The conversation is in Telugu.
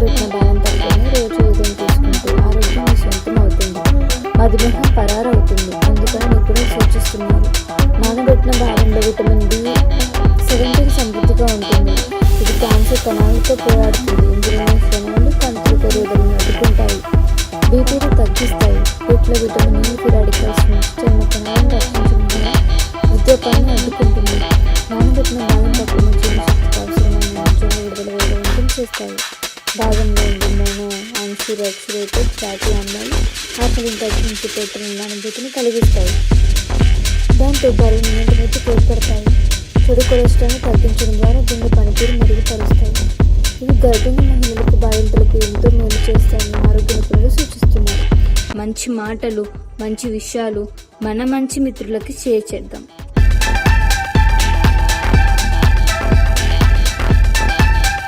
పెట్టిన బలంతోనే రోజు ఉదయం తీసుకుంటూ ఆరోగ్యం సొంతం అవుతుంది మధుమేహం పరారవుతుంది అందుకని నిపుణులు సూచిస్తున్నారు నానబెట్టిన బాదంలో విటమిన్ బి సెవెంటీన్ సమృద్ధిగా ఉంటుంది ఇది క్యాన్సర్ కణాలతో పోరాడుతుంది ఇందులోని ఫెనాలు కంటి పెరుగుదలను అడ్డుకుంటాయి బీపీని తగ్గిస్తాయి వీటిలో విటమిన్ ఈ ఫిరాడికల్స్ చర్మ కణాలను రక్షించడం వృద్ధాపాన్ని అడ్డుకుంటుంది నానబెట్టిన బాదం పట్టిన జీవనశక్తికి చేస్తాయి బాదంలో ఉండే మోనో అన్సిరాక్సిరేటెడ్ ఫ్యాటీ అమ్మాయి ఆకలిని తగ్గించి పెట్టిన అనుభూతిని కలిగిస్తాయి. దాంతో బరువు నియంత్రణకు తోడ్పడతాయి చెడు కొలెస్ట్రాల్ని తగ్గించడం ద్వారా గుండె పనితీరు మెరుగుపరుస్తాయి. ఇవి గర్భిణీ మహిళలకు బాధితులకు ఎంతో మేలు చేస్తాయని ఆరోగ్య నిపుణులు సూచిస్తున్నారు. మంచి మాటలు మంచి విషయాలు మన మంచి మిత్రులకి షేర్ చేద్దాం.